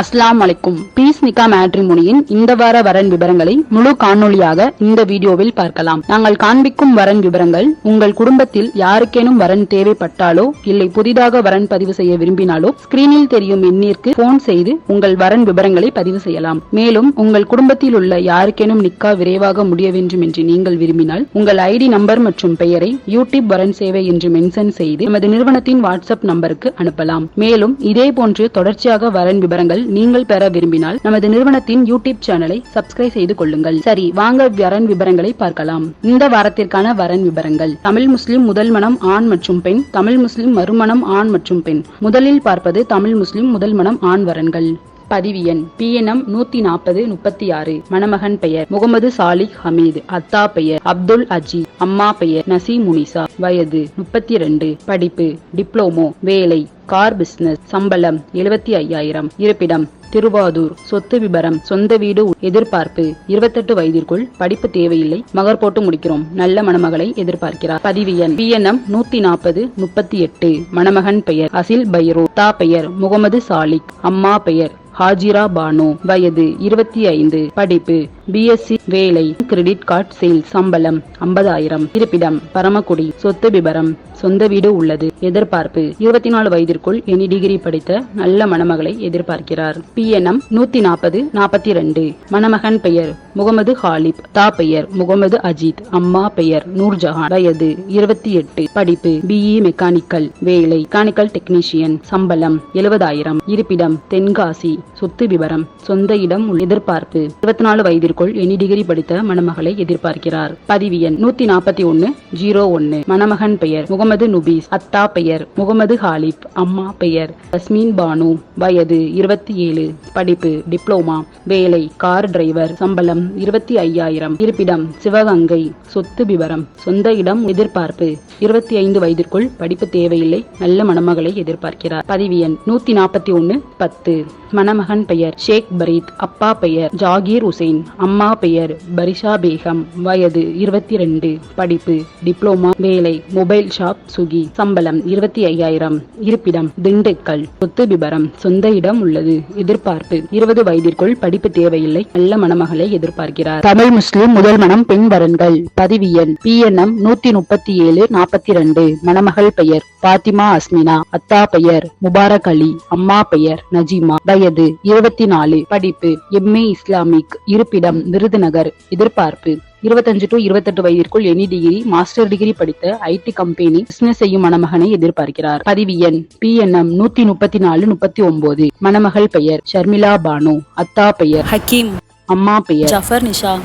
அஸ்லாம் அலைக்கும். பீஸ் நிகா மேட்ரிமோனியின் இந்த வார வரன் விவரங்களை முழு காணொளியாக இந்த வீடியோவில் பார்க்கலாம். நாங்கள் காண்பிக்கும் வரன் விவரங்கள் உங்கள் குடும்பத்தில் யாருக்கேனும் வரன் தேவைப்பட்டாலோ இல்லை புதிதாக வரன் பதிவு செய்ய விரும்பினாலோ ஸ்கிரீனில் தெரியும் எண்ணிற்கு போன் செய்து உங்கள் வரன் விவரங்களை பதிவு செய்யலாம். மேலும் உங்கள் குடும்பத்தில் உள்ள யாருக்கேனும் நிக்கா விரைவாக முடிய வேண்டும் என்று நீங்கள் விரும்பினால் உங்கள் ஐடி நம்பர் மற்றும் பெயரை யூடியூப் வரன் சேவை என்று மென்ஷன் செய்து நமது நிறுவனத்தின் வாட்ஸ்அப் நம்பருக்கு அனுப்பலாம். மேலும் இதே போன்று தொடர்ச்சியாக வரன் விவரங்கள் நீங்கள் பெற விரும்பினால் நமது நிறுவனத்தின் யூடியூப் சேனலை சப்ஸ்கிரைப் செய்து கொள்ளுங்கள். சரி வாங்க வரன் விவரங்களை பார்க்கலாம். இந்த வாரத்திற்கான வரன் விவரங்கள். தமிழ் முஸ்லிம் முதல் மனம் ஆண் மற்றும் பெண் தமிழ் முஸ்லிம் மறுமணம் ஆண் மற்றும் பெண். முதலில் பார்ப்பது தமிழ் முஸ்லிம் முதல் மனம் ஆண் வரன்கள். பதிவு எண் பிஎன்எம் நூத்தி நாற்பது முப்பத்தி ஆறு மணமகன் பெயர் முகமது சாலிக் ஹமீது. அத்தா பெயர் அப்துல் அஜீத் அம்மா பெயர் நசீம் முனிசா வயது முப்பத்தி ரெண்டு படிப்பு டிப்ளோமோ. வேலை கார் பிசினஸ் சம்பளம் எழுபத்தி ஐயாயிரம் இருப்பிடம் திருவாதூர். சொத்து விபரம். சொந்த வீடு எதிர்பார்ப்பு. இருபத்தெட்டு வயதிற்குள் படிப்பு தேவையில்லை. மகர் போட்டு முடிக்கிறோம். நல்ல மணமகளை எதிர்பார்க்கிறார். பதிவு எண் பிஎன்எம் நூத்தி நாற்பது முப்பத்தி எட்டு மணமகன் பெயர் அசில் பைரோ. தா பெயர் முகமது சாலிக் அம்மா பெயர் ஹாஜிரா பானு வயது இருபத்தி ஐந்து படிப்பு பிஎஸ்சி வேலை கிரெடிட் கார்டு சேல் சம்பளம் ஐம்பதாயிரம். இருப்பிடம் பரமக்குடி சொத்து விபரம். சொந்த வீடு உள்ளது. எதிர்பார்ப்பு. இருபத்தி நாலு வயதிற்குள் எனி டிகிரி படித்த நல்ல மணமகளை எதிர்பார்க்கிறார். பிஎன்எம் நூத்தி நாற்பது நாற்பத்தி ரெண்டு மணமகன் பெயர் முகமது ஹாலிப். தா பெயர் முகமது அஜித். அம்மா பெயர் நூர்ஜஹான். வயது இருபத்தி எட்டு. படிப்பு பிஇ மெக்கானிக்கல் வேலை மெக்கானிக்கல் டெக்னீஷியன் சம்பளம் எழுபதாயிரம். இருப்பிடம் தென்காசி. சொத்து விவரம் சொந்த இடம் எதிர்பார்ப்பு. இருபத்தி நாலு வயதிற்கு வயதிற்குள் எனி டிகிரி படித்த மணமகளை எதிர்பார்க்கிறார். பதிவு எண் நூத்தி நாற்பத்தி ஒன்னு ஜீரோ ஒன்னு. மணமகன் பெயர் முகமது நுபீஸ் அத்தா பெயர் முகமது ஹாலிப் அம்மா பெயர் தஸ்மீன் பானு. வயது இருபத்தி ஏழு. படிப்பு டிப்ளோமா. வேலை கார் டிரைவர். சம்பளம் இருபத்தி ஐயாயிரம். இருப்பிடம் சிவகங்கை. சொத்து விவரம். சொந்த இடம் எதிர்பார்ப்பு. இருபத்தி ஐந்து வயதிற்குள் படிப்பு தேவையில்லை. நல்ல மணமகளை எதிர்பார்க்கிறார். பதிவு எண் நூத்தி நாற்பத்தி ஒன்னு பத்து. மணமகன் பெயர் ஷேக் பரீத் அப்பா பெயர் ஜாகீர் உசைன். அம்மா பெயர் பரிஷா பேகம். வயது இருபத்தி ரெண்டு படிப்பு டிப்ளோமா. வேலை மொபைல் ஷாப் சுகி. சம்பளம் இருபத்தி ஐயாயிரம். இருப்பிடம் திண்டுக்கல். சொத்து விபரம். சொந்த இடம் உள்ளது. எதிர்பார்ப்பு. இருபது வயதிற்குள் படிப்பு தேவையில்லை. நல்ல மணமகளை எதிர்பார்க்கிறார். தமிழ் முஸ்லிம் முதல் மனம் பெண் வரன்கள். பதிவு எண். எம் நூத்தி முப்பத்தி ஏழு நாற்பத்தி ரெண்டு மணமகள் பெயர் பாத்திமா அஸ்மினா. அத்தா பெயர் முபாரக் அலி. அம்மா பெயர் நஜீமா. வயது இருபத்தி நாலு. படிப்பு எம்ஏ இஸ்லாமிக். இருப்பிடம் விருதுநகர். எதிர்பார்ப்பு. இருபத்தஞ்சு டு இருபத்தெட்டு வயதிற்குள் எனி டிகிரி மாஸ்டர் டிகிரி படித்த ஐடி கம்பெனி பிசினஸ் செய்யும் மணமகனை எதிர்பார்க்கிறார். பதிவு எண். பிஎன்எம் நூத்தி முப்பத்தி நாலு முப்பத்தி ஒன்பது மணமகள் பெயர் ஷர்மிளா பானு. அத்தா பெயர் ஹக்கீம். அம்மா பெயர் ஜஃபர் நிஷா.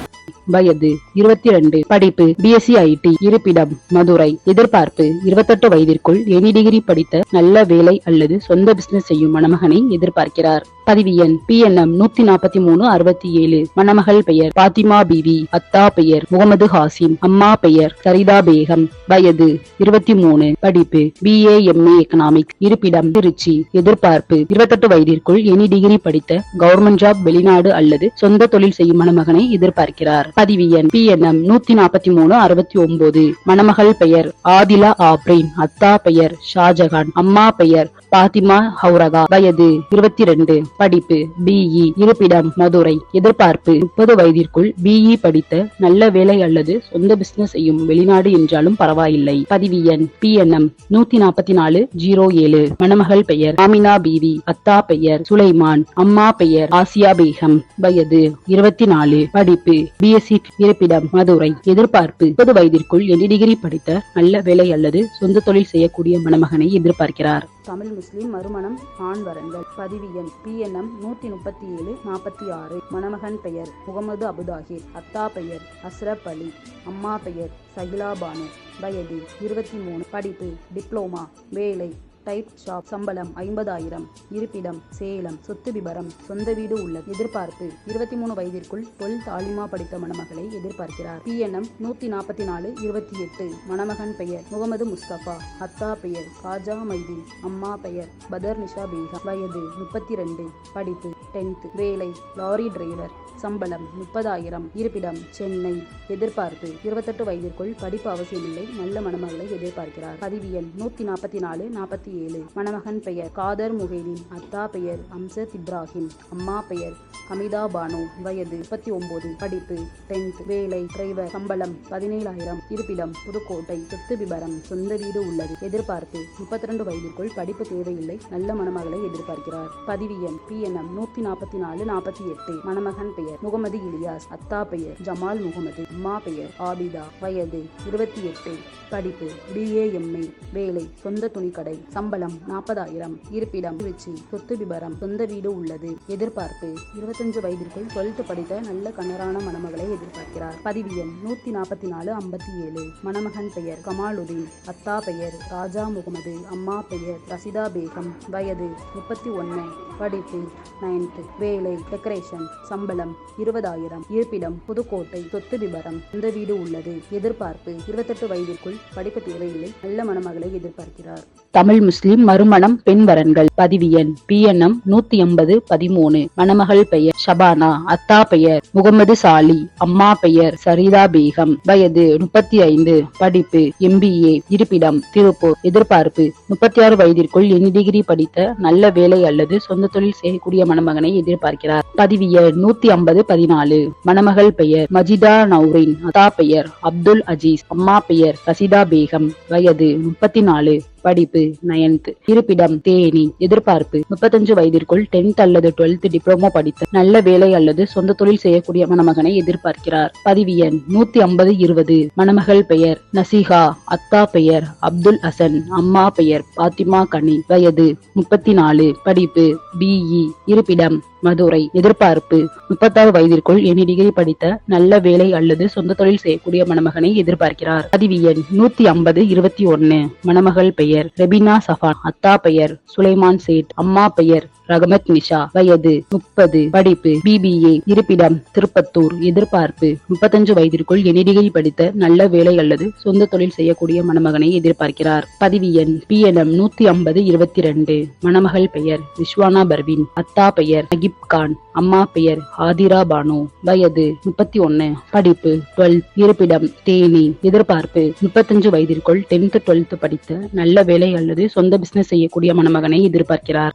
வயது இருபத்தி ரெண்டு படிப்பு பிஎஸ்சி ஐடி இருப்பிடம் மதுரை. எதிர்பார்ப்பு இருபத்தெட்டு வயதிற்குள் எனி டிகிரி படித்த நல்ல வேலை அல்லது சொந்த பிசினஸ் செய்யும் மணமகனை எதிர்பார்க்கிறார். பதிவு எண் பிஎன்எம் நூத்தி நாற்பத்தி மூணு அறுபத்தி ஏழு மணமகள் பெயர் பாத்திமா பிவி. அத்தா பெயர் முகமது ஹாசிம். அம்மா பெயர் சரிதா பேகம். வயது இருபத்தி மூணு படிப்பு பிஏ எம்ஏ எக்கனாமிக்ஸ் இருப்பிடம் திருச்சி. எதிர்பார்ப்பு இருபத்தெட்டு வயதிற்குள் எனி டிகிரி படித்த கவர்மெண்ட் ஜாப் வெளிநாடு அல்லது சொந்த தொழில் செய்யும் மணமகனை எதிர்பார்க்கிறார். பதிவு எண் பி என் எம் நூத்தி நாற்பத்தி மூணு அறுபத்தி ஒன்பது. மணமகள் பெயர் ஆதிலா ஆப்ரீன். அத்தா பெயர் ஷாஜகான். அம்மா பெயர் பாத்திமா ஹவுரகா வயது இருபத்தி ரெண்டு படிப்பு பிஇ இருப்பிடம் மதுரை. எதிர்பார்ப்பு முப்பது வயதிற்குள் பிஇ படித்த நல்ல வேலை அல்லது சொந்த பிசினஸ் செய்யும் வெளிநாடு என்றாலும் பரவாயில்லை. பதிவு எண் பி என் எம் நூத்தி நாற்பத்தி நாலு ஜீரோ ஏழு. மணமகள் பெயர் ஆமினா பீவி. அத்தா பெயர் சுலைமான். அம்மா பெயர் ஆசியா பேகம். வயது இருபத்தி நாலு. படிப்பு பிஎஸ்சி இருப்பிடம் மதுரை எதிர்பார்ப்பு. முப்பது வயதிற்குள் எனி டிகிரி படித்த நல்ல வேலை அல்லது சொந்த தொழில் செய்யக்கூடிய மணமகனை எதிர்பார்க்கிறார். தமிழ் முஸ்லிம் மறுமணம் ஆண் வரன்கள். பதிவு எண் பிஎன்எம் நூத்தி முப்பத்தி ஏழு நாற்பத்தி ஆறு மணமகன் பெயர் முகமது அபுதாஹிர் அத்தா பெயர் அஸ்ரப் அலி. அம்மா பெயர் சகிலா பானு. வயது இருபத்தி மூணு. படிப்பு டிப்ளோமா. வேலை டைப் ஷாப் சம்பளம் ஐம்பதாயிரம். இருப்பிடம் சேலம் சொத்து விபரம். சொந்த வீடு உள்ளது. எதிர்பார்ப்பு. இருபத்தி மூணு வயதிற்குள் தொல் தாலிமா படித்த மணமகளை எதிர்பார்க்கிறார். பிஎன்எம் நூத்தி நாற்பத்தி நாலு இருபத்தி எட்டு மணமகன் பெயர் முகமது முஸ்தபா. அத்தா பெயர். காஜா மைதீன் அம்மா பெயர் பதர் நிஷா பேகம் வயது முப்பத்தி ரெண்டு படிப்பு டென்த் வேலை லாரி டிரைவர் சம்பளம் முப்பதாயிரம். இருப்பிடம் சென்னை. எதிர்பார்ப்பு இருபத்தெட்டு வயதிற்குள் படிப்பு அவசியமில்லை. நல்ல மணமகளை எதிர்பார்க்கிறார். பதிவு எண் நூத்தி நாற்பத்தி நாலு நாற்பத்தி ஏழு மணமகன் பெயர் காதர் முகைதீன் அத்தா பெயர் அம்சத் இப்ராஹிம். அம்மா பெயர் அமிதா பானு. வயது முப்பத்தி ஒன்பது படிப்பு டென்த். வேலை டிரைவர் சம்பளம் பதினேழாயிரம். இருப்பிடம் புதுக்கோட்டை. சொத்து விபரம் சொந்த வீடு உள்ளது. எதிர்பார்ப்பு முப்பத்தி ரெண்டு வயதிற்குள் படிப்பு தேவையில்லை. நல்ல மணமகளை எதிர்பார்க்கிறார். பதிவு எண் எம் நூத்தி நாற்பத்தி நாலு நாற்பத்தி எட்டு மணமகன் பெயர் முகமது இலியாஸ் அத்தா பெயர் ஜமால் முகமது அம்மா பெயர் ஆபிதா வயது இருபத்தி எட்டு படிப்பு பிஏஎம்ஏ வேலை சொந்த துணிக்கடை சம்பளம் நாற்பதாயிரம் இருப்பிடம் திருச்சி சொத்து விபரம் சொந்த வீடு உள்ளது எதிர்பார்ப்பு இருபத்தஞ்சு வயதிற்குள் டுவெல்த் படித்த நல்ல கண்ணரான மணமகளை எதிர்பார்க்கிறார். பதிவு எண் நூத்தி நாற்பத்தி நாலு ஐம்பத்தி ஏழு மணமகன் பெயர் கமாலுதீன் அத்தா பெயர் ராஜா முகமது அம்மா பெயர் ரசிதா பேகம் வயது முப்பத்தி ஒன்று படிப்பு நைன் வீட்டு வேலை டெக்கரேஷன் சம்பளம் இருபதாயிரம். இருப்பிடம் புதுக்கோட்டை சொத்து விபரம். இந்த வீடு உள்ளது. எதிர்பார்ப்பு இருபத்தெட்டு வயதிற்குள் படிப்பு தேவையில்லை. நல்ல மணமகளை எதிர்பார்க்கிறார். தமிழ் முஸ்லிம் மறுமணம் பெண் வரன்கள். பதிவு எண். பிஎன்எம் நூத்தி எண்பது பதிமூணு. மணமகள் பெயர் ஷபானா. அத்தா பெயர் முகமது சாலி. அம்மா பெயர் சரிதா பேகம். வயது முப்பத்தி ஐந்து படிப்பு எம்பிஏ இருப்பிடம் திருப்பூர். எதிர்பார்ப்பு முப்பத்தி ஆறு வயதிற்குள் என் டிகிரி படித்த நல்ல வேலை அல்லது சொந்த தொழில் செய்யக்கூடிய மணமகள் எதிர்பார்க்கிறார். பதிவு எண் நூத்தி ஐம்பது பதினாலு. மணமகள் பெயர் மஜிதா நௌரின் அதா பெயர் அப்துல் அஜீஸ் அம்மா பெயர் ரசிதா பேகம். வயது முப்பத்தி நாலு. படிப்பு நயன்த் இருப்பிடம் தேனி. எதிர்பார்ப்பு. முப்பத்தஞ்சு வயதிற்குள் டென்த் அல்லது டுவெல்த் டிப்ளமோ படித்த நல்ல வேலை அல்லது சொந்த தொழில் செய்யக்கூடிய மணமகனை எதிர்பார்க்கிறார். பதிவு எண் நூத்தி ஐம்பது இருபது. மணமகள் பெயர் நசிகா. அத்தா பெயர் அப்துல் ஹசன். அம்மா பெயர் பாத்திமா கனி. வயது முப்பத்தி நாலு. படிப்பு பிஇ இருப்பிடம் மதுரை எதிர்பார்ப்பு. முப்பத்தாறு வயதிற்குள் என் டிகிரி படித்த நல்ல வேலை அல்லது சொந்த தொழில் செய்யக்கூடிய மணமகனை எதிர்பார்க்கிறார். பதிவு எண் நூத்தி ஐம்பது இருபத்தி ஒன்னு. மணமகள் பெயர் ரெபினா சஃபான். அத்தா பெயர் சுலைமான் சேட். அம்மா பெயர் ரகமத் நிஷா வயது முப்பது படிப்பு பிபிஏ இருப்பிடம் திருப்பத்தூர் எதிர்பார்ப்பு. முப்பத்தஞ்சு வயதிற்குள் எனி படித்த நல்ல வேலை அல்லது சொந்த தொழில் செய்யக்கூடிய மணமகனை எதிர்பார்க்கிறார். பதிவு எண் எம் நூத்தி ஐம்பது இருபத்தி ரெண்டு மணமகள் பெயர் விஸ்வானா பர்வின். அத்தா பெயர் நகிப் கான். அம்மா பெயர் ஆதிரா பானு. வயது முப்பத்தி ஒன்னு படிப்பு டுவெல்த். இருப்பிடம் தேனி. எதிர்பார்ப்பு முப்பத்தஞ்சு வயதிற்குள் டென்த் டுவெல்த் படித்த நல்ல வேலை அல்லது சொந்த பிசினஸ் செய்யக்கூடிய மணமகனை எதிர்பார்க்கிறார்.